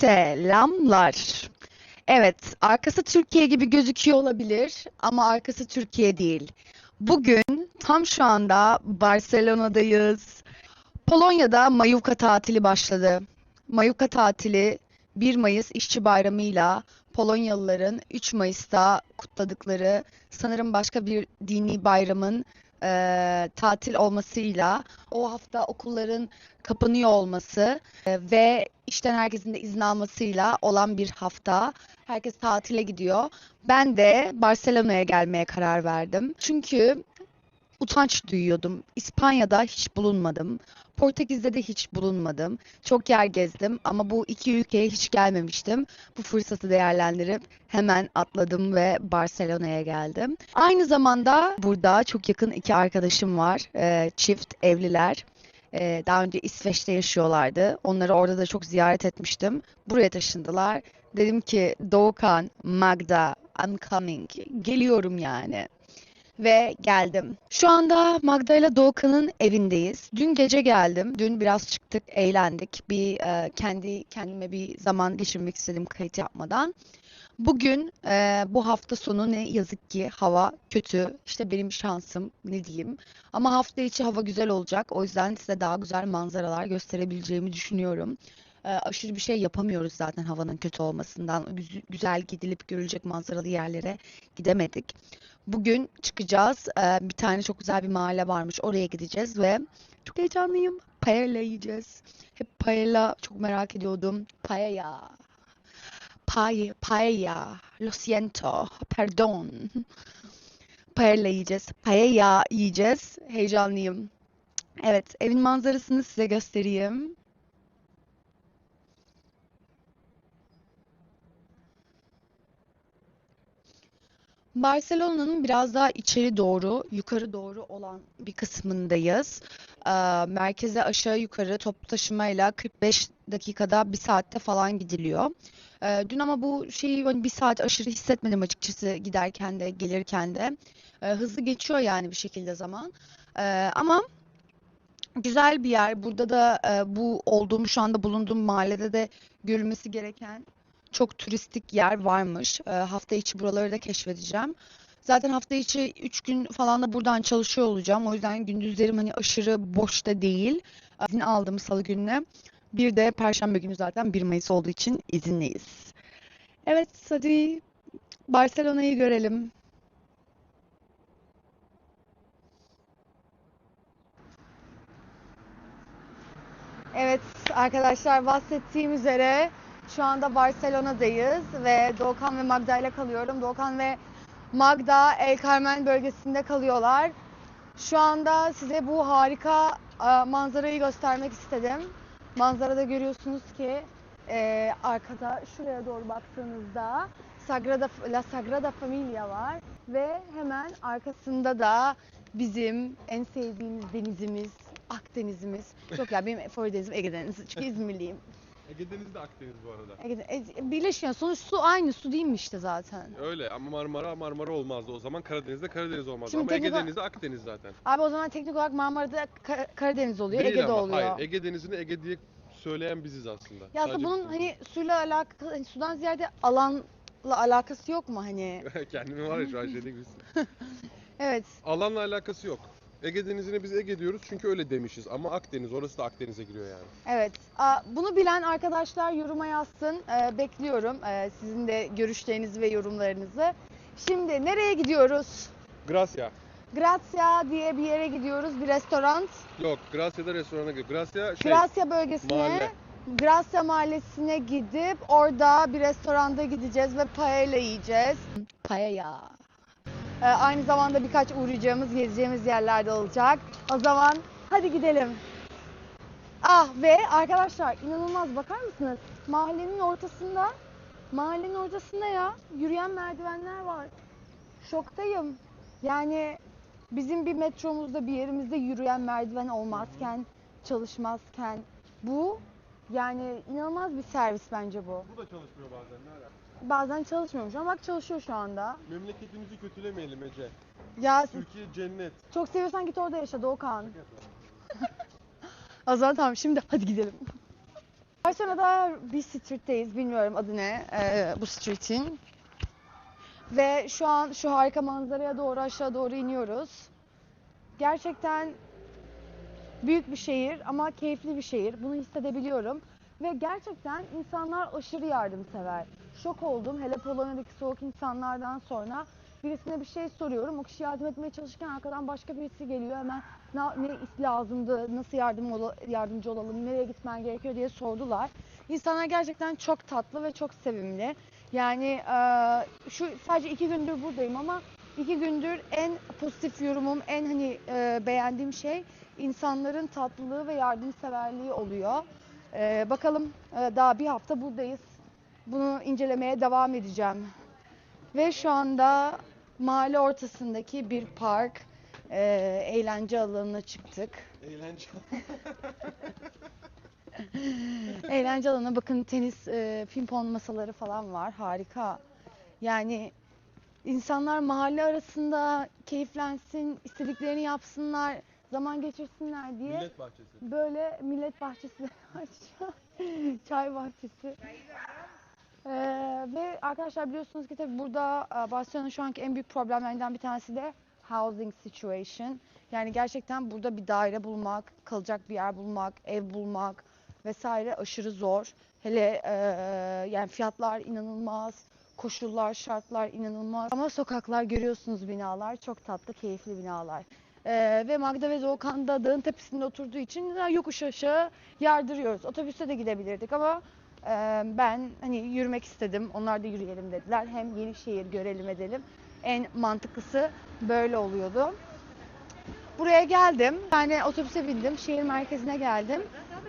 Selamlar. Evet, arkası Türkiye gibi gözüküyor olabilir ama arkası Türkiye değil. Bugün tam şu anda Barcelona'dayız. Polonya'da Mayuka tatili başladı. Mayuka tatili 1 Mayıs İşçi Bayramı'yla Polonyalıların 3 Mayıs'ta kutladıkları sanırım başka bir dini bayramın eee, tatil olmasıyla o hafta okulların kapanıyor olması e, ve işten herkesin de izin almasıyla olan bir hafta. Herkes tatile gidiyor. Ben de Barcelona'ya gelmeye karar verdim. Çünkü utanç duyuyordum. İspanya'da hiç bulunmadım. Portekiz'de de hiç bulunmadım. Çok yer gezdim ama bu iki ülkeye hiç gelmemiştim. Bu fırsatı değerlendirip hemen atladım ve Barcelona'ya geldim. Aynı zamanda burada çok yakın iki arkadaşım var. Ee, çift evliler. Ee, daha önce İsveç'te yaşıyorlardı. Onları orada da çok ziyaret etmiştim. Buraya taşındılar. Dedim ki Doğukan, Magda, I'm coming. Geliyorum yani. Ve geldim. Şu anda Magda ile Doğukan'ın evindeyiz. Dün gece geldim. Dün biraz çıktık, eğlendik. Bir e, kendi kendime bir zaman geçirmek istedim kayıt yapmadan. Bugün e, bu hafta sonu ne yazık ki hava kötü. İşte benim şansım ne diyeyim. Ama hafta içi hava güzel olacak. O yüzden size daha güzel manzaralar gösterebileceğimi düşünüyorum. E, aşırı bir şey yapamıyoruz zaten havanın kötü olmasından. Güz- Güzel gidilip görülecek manzaralı yerlere gidemedik. Bugün çıkacağız. E, bir tane çok güzel bir mahalle varmış. Oraya gideceğiz ve çok heyecanlıyım. Paella yiyeceğiz. Hep paella çok merak ediyordum. Paella. Paella. Lo siento. Perdón. Paella yiyeceğiz. Paella yiyeceğiz. Heyecanlıyım. Evet, evin manzarasını size göstereyim. Barcelona'nın biraz daha içeri doğru, yukarı doğru olan bir kısmındayız. Ee, merkeze aşağı yukarı toplu taşımayla 45 dakikada bir saatte falan gidiliyor. Ee, dün ama bu şeyi hani bir saat aşırı hissetmedim açıkçası giderken de gelirken de. Ee, hızlı geçiyor yani bir şekilde zaman. Ee, ama güzel bir yer. Burada da e, bu olduğum şu anda bulunduğum mahallede de görülmesi gereken çok turistik yer varmış. Ee, hafta içi buraları da keşfedeceğim. Zaten hafta içi 3 gün falan da buradan çalışıyor olacağım. O yüzden gündüzlerim hani aşırı boş da değil. İzin aldım salı gününe. Bir de perşembe günü zaten 1 Mayıs olduğu için izinliyiz. Evet hadi Barcelona'yı görelim. Evet arkadaşlar bahsettiğim üzere şu anda Barcelona'dayız ve Doğukan ve Magda ile kalıyorum. Doğukan ve Magda El Carmen bölgesinde kalıyorlar. Şu anda size bu harika e, manzarayı göstermek istedim. Manzarada görüyorsunuz ki e, arkada şuraya doğru baktığınızda Sagrada, La Sagrada Familia var ve hemen arkasında da bizim en sevdiğimiz denizimiz Akdeniz'imiz. Yok ya benim favori denizim Ege Denizi çünkü İzmirliyim. Ege Denizi de Akdeniz bu arada. Ege, e, birleşiyor. Sonuç su aynı su değil mi işte zaten? Öyle ama Marmara Marmara olmazdı o zaman. Karadeniz'de Karadeniz olmazdı. Şimdi ama Ege teknik- Denizi Akdeniz zaten. Abi o zaman teknik olarak Marmara'da Ka- Karadeniz oluyor, Değil Ege'de ama, oluyor. Hayır, Ege Denizi'ni Ege diye söyleyen biziz aslında. Ya aslında Sadece bunun hani suyla alakalı, hani sudan ziyade alanla alakası yok mu hani? Kendimi var ya şu an gibisin. Evet. Alanla alakası yok. Ege Denizi'ne biz Ege diyoruz çünkü öyle demişiz. Ama Akdeniz, orası da Akdeniz'e giriyor yani. Evet. Aa, Bunu bilen arkadaşlar yoruma yazsın. Ee, bekliyorum ee, sizin de görüşlerinizi ve yorumlarınızı. Şimdi nereye gidiyoruz? Gracia. Grazia diye bir yere gidiyoruz, bir restoran. Yok, Gracia'da restorana gidiyor. Gracia şey, Gracia bölgesine, mahalle. Gracia mahallesine gidip orada bir restoranda gideceğiz ve paella yiyeceğiz. Paella. Ee, aynı zamanda birkaç uğrayacağımız, gezeceğimiz yerler de olacak. O zaman hadi gidelim. Ah ve arkadaşlar inanılmaz bakar mısınız? Mahallenin ortasında, mahallenin ortasında ya yürüyen merdivenler var. Şoktayım. Yani bizim bir metromuzda bir yerimizde yürüyen merdiven olmazken, çalışmazken bu yani inanılmaz bir servis bence bu. Bu da çalışmıyor bazen. Ne alaka? Bazen çalışmıyormuş ama bak çalışıyor şu anda. Memleketimizi kötülemeyelim Ece. Ya Türkiye cennet. çok seviyorsan git orada yaşa Doğukan. O zaman tamam şimdi hadi gidelim. Barcelona'da bir street'teyiz. Bilmiyorum adı ne e, bu street'in. Ve şu an şu harika manzaraya doğru aşağı doğru iniyoruz. Gerçekten büyük bir şehir ama keyifli bir şehir. Bunu hissedebiliyorum. Ve gerçekten insanlar aşırı yardımsever. Şok oldum. Hele Polonya'daki soğuk insanlardan sonra birisine bir şey soruyorum. O kişi yardım etmeye çalışırken arkadan başka birisi geliyor. Hemen ne, ne lazımdı, nasıl yardım ola- yardımcı olalım, nereye gitmen gerekiyor diye sordular. İnsanlar gerçekten çok tatlı ve çok sevimli. Yani eee, şu sadece iki gündür buradayım ama iki gündür en pozitif yorumum, en hani eee, beğendiğim şey insanların tatlılığı ve yardımseverliği oluyor. Eee, bakalım eee, daha bir hafta buradayız. Bunu incelemeye devam edeceğim. Ve şu anda mahalle ortasındaki bir park, eee, eğlence alanına çıktık. Eğlence. Eğlence alanına bakın tenis, e, pimpon masaları falan var. Harika. Yani insanlar mahalle arasında keyiflensin, istediklerini yapsınlar, zaman geçirsinler diye Millet bahçesi. böyle millet bahçesi çay bahçesi. Ee, ve arkadaşlar biliyorsunuz ki tabii burada e, Barcelona'nın şu anki en büyük problemlerinden bir tanesi de housing situation. Yani gerçekten burada bir daire bulmak, kalacak bir yer bulmak, ev bulmak vesaire aşırı zor. Hele e, yani fiyatlar inanılmaz, koşullar, şartlar inanılmaz. Ama sokaklar görüyorsunuz binalar, çok tatlı, keyifli binalar. Ee, ve Magda ve Doğukan da dağın tepesinde oturduğu için yokuş aşağı yardırıyoruz. Otobüste de gidebilirdik ama ben hani yürümek istedim. Onlar da yürüyelim dediler. Hem yeni şehir görelim edelim. En mantıklısı böyle oluyordu. Buraya geldim. Tane otobüse bindim. Şehir merkezine geldim.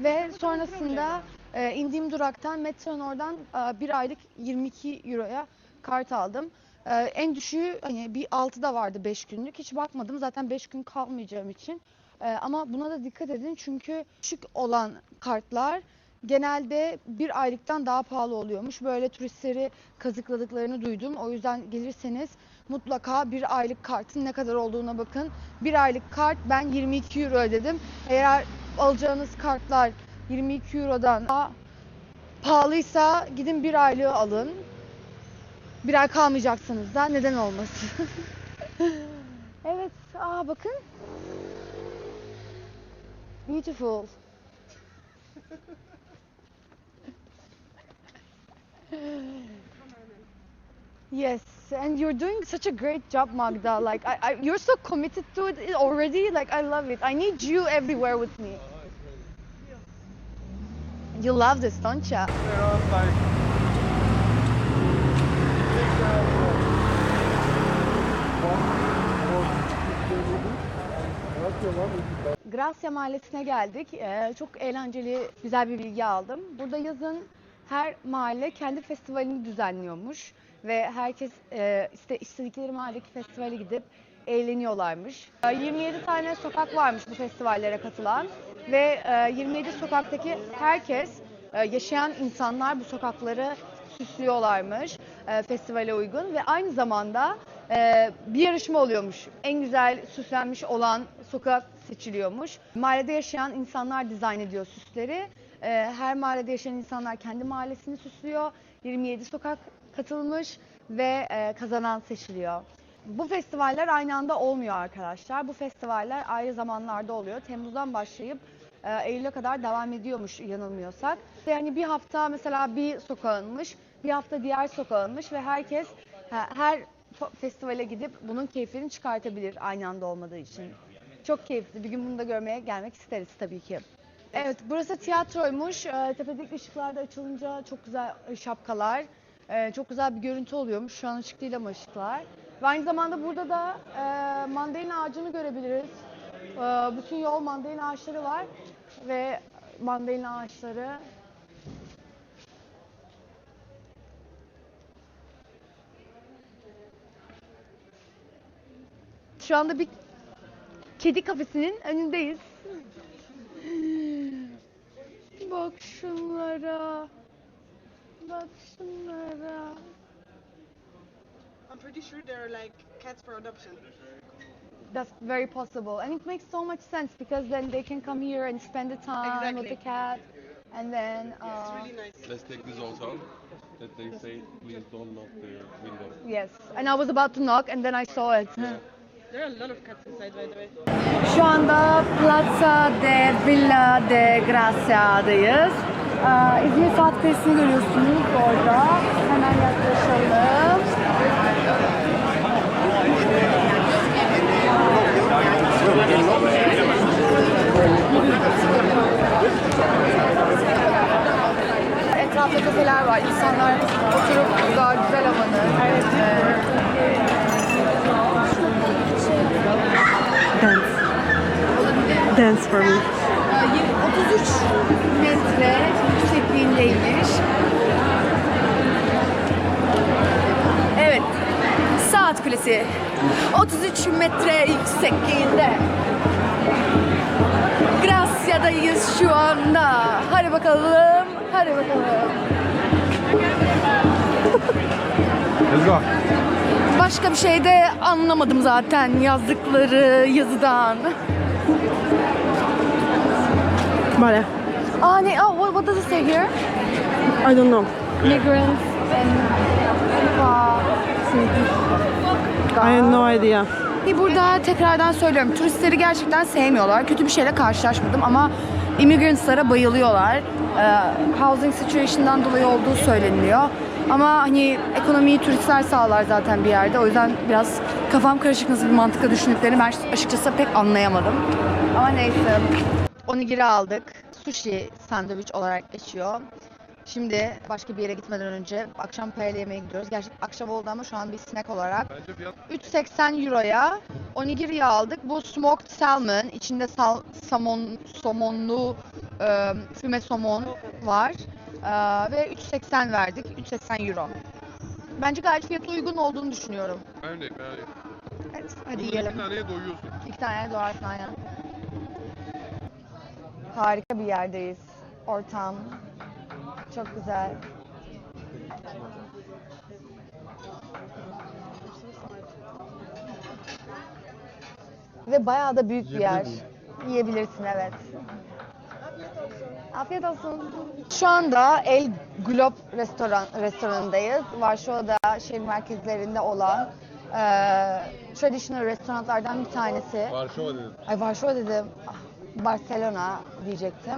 Ve sonrasında e, indiğim duraktan metronun oradan e, bir aylık 22 euroya kart aldım. E, en düşüğü hani bir 6'da vardı 5 günlük. Hiç bakmadım zaten 5 gün kalmayacağım için. Ama buna da dikkat edin çünkü düşük olan kartlar genelde bir aylıktan daha pahalı oluyormuş. Böyle turistleri kazıkladıklarını duydum. O yüzden gelirseniz mutlaka bir aylık kartın ne kadar olduğuna bakın. Bir aylık kart ben 22 euro ödedim. Eğer alacağınız kartlar 22 eurodan daha pahalıysa gidin bir aylığı alın. Bir ay kalmayacaksınız da neden olmasın. evet, aa bakın. Beautiful. Yes, and you're doing such a great job, Magda. Like, I, I, you're so committed to it already. Like, I love it. I need you everywhere with me. You love this, don't you? Gracia Mahallesi'ne geldik. Ee, çok eğlenceli, güzel bir bilgi aldım. Burada yazın her mahalle kendi festivalini düzenliyormuş ve herkes e, iste, istedikleri mahalledeki festivale gidip eğleniyorlarmış. Ee, 27 tane sokak varmış bu festivallere katılan ve e, 27 sokaktaki herkes, e, yaşayan insanlar bu sokakları süslüyorlarmış e, festivale uygun ve aynı zamanda e, bir yarışma oluyormuş. En güzel süslenmiş olan sokak seçiliyormuş. Mahallede yaşayan insanlar dizayn ediyor süsleri. E, her mahallede yaşayan insanlar kendi mahallesini süslüyor. 27 sokak katılmış ve e, kazanan seçiliyor. Bu festivaller aynı anda olmuyor arkadaşlar. Bu festivaller ayrı zamanlarda oluyor. Temmuz'dan başlayıp e, Eylül'e kadar devam ediyormuş yanılmıyorsak. Yani bir hafta mesela bir sokağınmış, bir hafta diğer sokağınmış ve herkes her festivale gidip bunun keyfini çıkartabilir aynı anda olmadığı için. Çok keyifli. Bir gün bunu da görmeye gelmek isteriz tabii ki. Evet, burası tiyatroymuş. Ee, tepedeki ışıklar da açılınca çok güzel şapkalar. Ee, çok güzel bir görüntü oluyormuş. Şu an ışık değil ama ışıklar. Ve aynı zamanda burada da e, mandalina ağacını görebiliriz. Ee, bütün yol mandalina ağaçları var. Ve mandalina ağaçları Şu anda bir kedi kafesinin önündeyiz. Bak şunlara. Bak şunlara. I'm pretty sure they're like cats for adoption. That's very possible. And it makes so much sense because then they can come here and spend the time with the cat. And then It's uh, really nice. Let's take this also. That they say please don't knock the window. yes. And I was about to knock and then I saw it. There Şu anda Plaza de Villa de Gracia'dayız. Ee, İzmir Saat Kulesi'ni görüyorsunuz orada. Hemen yaklaşalım. Etrafta kafeler var. İnsanlar oturup güzel güzel havanı. Evet. Dance for me. 33 metre yüksekliğindeymiş. Evet. Saat Kulesi. 33 metre yüksekliğinde. Gracia'dayız şu anda. Hadi bakalım. Hadi bakalım. Let's go. Başka bir şey de anlamadım zaten yazdıkları yazıdan. Vale. Aa ne? Oh, what, what does it say here? I don't know. Migrants and I have no idea. Burada tekrardan söylüyorum. Turistleri gerçekten sevmiyorlar. Kötü bir şeyle karşılaşmadım ama immigrantslara bayılıyorlar. Ee, housing situation'dan dolayı olduğu söyleniliyor. Ama hani ekonomiyi turistler sağlar zaten bir yerde. O yüzden biraz kafam karışık nasıl bir mantıkla düşündüklerini ben açıkçası pek anlayamadım. Ama neyse. Onigiri aldık. Sushi sandviç olarak geçiyor. Şimdi başka bir yere gitmeden önce akşam paella yemeğe gidiyoruz. Gerçi akşam oldu ama şu an bir snack olarak Bence fiyat 3.80 euroya onigiri aldık. Bu smoked salmon, içinde sal, somon, somonlu e, füme somon var. E, ve 3.80 verdik. 3.80 euro. Bence gayet fiyatı uygun olduğunu düşünüyorum. ben de yani. Evet, hadi Burada yiyelim. iki taneye doyuyorsun. İki tane doğarsın aynen. Harika bir yerdeyiz. Ortam çok güzel. Ve bayağı da büyük bir yer. Yiyebilirsin evet. Afiyet olsun. Şu anda El Glob restoran restoranındayız. Varşova'da şehir merkezlerinde olan eee traditional restoranlardan bir tanesi. Varşova dedim. Ay Varşova dedim. Ah, Barcelona diyecektim.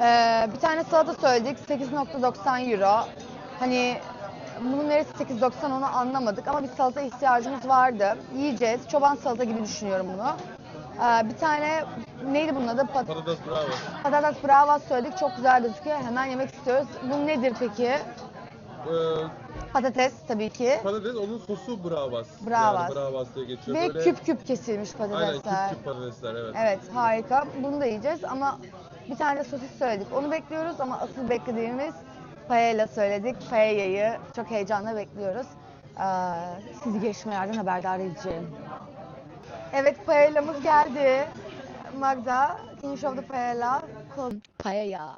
Ee, bir tane salata söyledik. 8.90 euro. Hani bunun neresi 8.90 onu anlamadık ama bir salata ihtiyacımız vardı. Yiyeceğiz. Çoban salata gibi düşünüyorum bunu. Ee, bir tane neydi bunun adı? Pat- Patates bravo. patatas bravas söyledik. Çok güzel gözüküyor. Hemen yemek istiyoruz. Bu nedir peki? Ee, Patates tabii ki. patates onun sosu bravas. Bravas. Yani bravas diye geçiyor. Ve Böyle- küp küp kesilmiş Aynen patatesler. küp küp patatesler evet. Evet harika. Bunu da yiyeceğiz ama bir tane de sosis söyledik. Onu bekliyoruz ama asıl beklediğimiz paella söyledik. Paella'yı çok heyecanla bekliyoruz. Ee, sizi gelişmelerden haberdar edeceğim. Evet paella'mız geldi. Magda, you show the paella? Paella.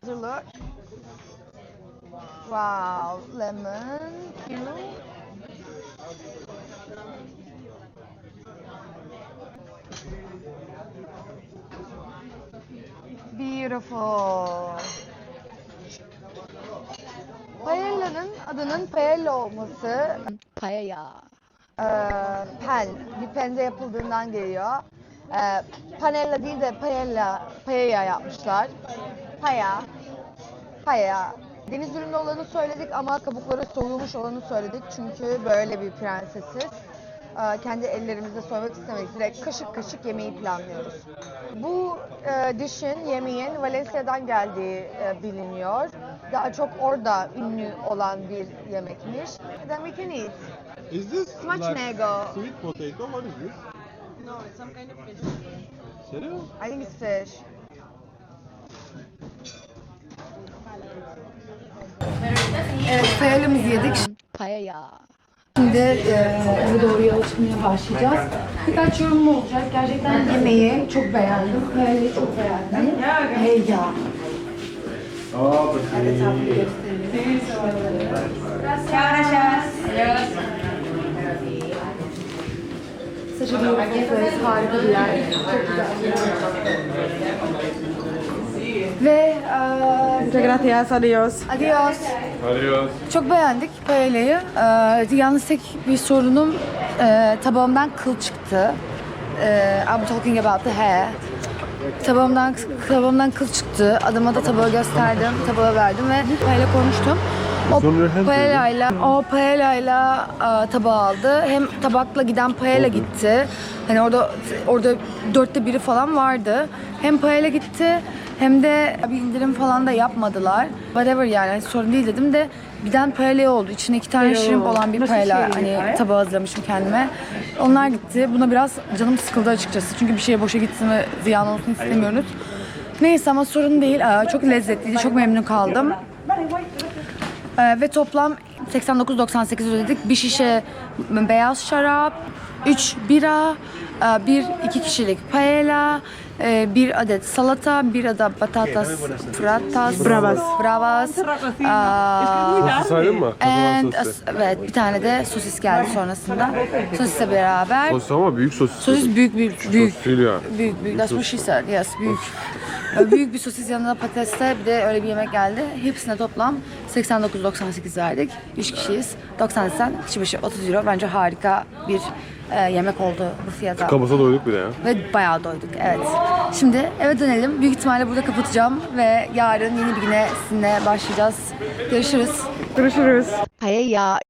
Hazırlık. Wow, lemon, cube. Beautiful. Paella'nın adının paella olması paella. Ee, pen, bir pende yapıldığından geliyor. Ee, panella değil de paella, paella yapmışlar. Paya, paya. Deniz ürünü olanı söyledik ama kabukları soyulmuş olanı söyledik çünkü böyle bir prensesiz. Ee, kendi ellerimizle soymak istemedik. Direkt kaşık kaşık yemeği planlıyoruz. Bu e, dişin, yemeğin Valencia'dan geldiği e, biliniyor. Daha çok orada ünlü olan bir yemekmiş. Then we can eat. Is this Smaç nego. sweet potato? What is this? No, it's some kind of fish. Serious? I think it's fish. Evet, paella'mızı yedik. Paella. Şimdi e, eve doğru yola çıkmaya başlayacağız. Birkaç yorumum olacak. Gerçekten yemeği çok beğendim. Paella'yı çok beğendim. Paella. Evet, tatlı gösterelim. Such a beautiful place, harika bir yer. Çok güzel bir. Ve e, Muchas gracias. Adiós. Adios. Adios. Çok beğendik paellayı. Ee, yalnız tek bir sorunum e, tabağımdan kıl çıktı. Ee, I'm talking about the hair. Tabağımdan, tabağımdan kıl çıktı. Adama da tabağı gösterdim. Tabağı verdim ve paella konuştum. O paellayla, o paellayla e, tabağı aldı. Hem tabakla giden paella gitti. Hani orada orada dörtte biri falan vardı. Hem paella gitti hem de bir indirim falan da yapmadılar. Whatever yani hani sorun değil dedim de giden paella oldu. İçine iki tane shrimp olan bir paella hani tabağı hazırlamışım kendime. Onlar gitti. Buna biraz canım sıkıldı açıkçası. Çünkü bir şeye boşa gitsin ve ziyan olsun istemiyoruz. Neyse ama sorun değil. Çok lezzetliydi. Çok memnun kaldım. Ee, ve toplam 89.98 ödedik. Bir şişe beyaz şarap, 3 bira, e, bir iki kişilik paella, e, bir adet salata, bir adet patatas fratas, Bravas. bravas, aa, Saydın mı? and sosis. evet bir tane de sosis geldi sonrasında. Sosisle beraber. Sosis ama büyük sosis. Sosis büyük büyük büyük. Sosis değil ya. Büyük büyük. That's what she said. Yes, büyük. Ee, büyük bir sosis yanında patatesle bir de öyle bir yemek geldi. Hepsine toplam 89.98 verdik. 3 kişiyiz. 90 sen, kişi başı 30 euro. Bence harika bir e, yemek oldu bu fiyata. Kabasa doyduk bir de ya. Ve bayağı doyduk, evet. Şimdi eve dönelim. Büyük ihtimalle burada kapatacağım ve yarın yeni bir güne sizinle başlayacağız. Görüşürüz. Görüşürüz. Paella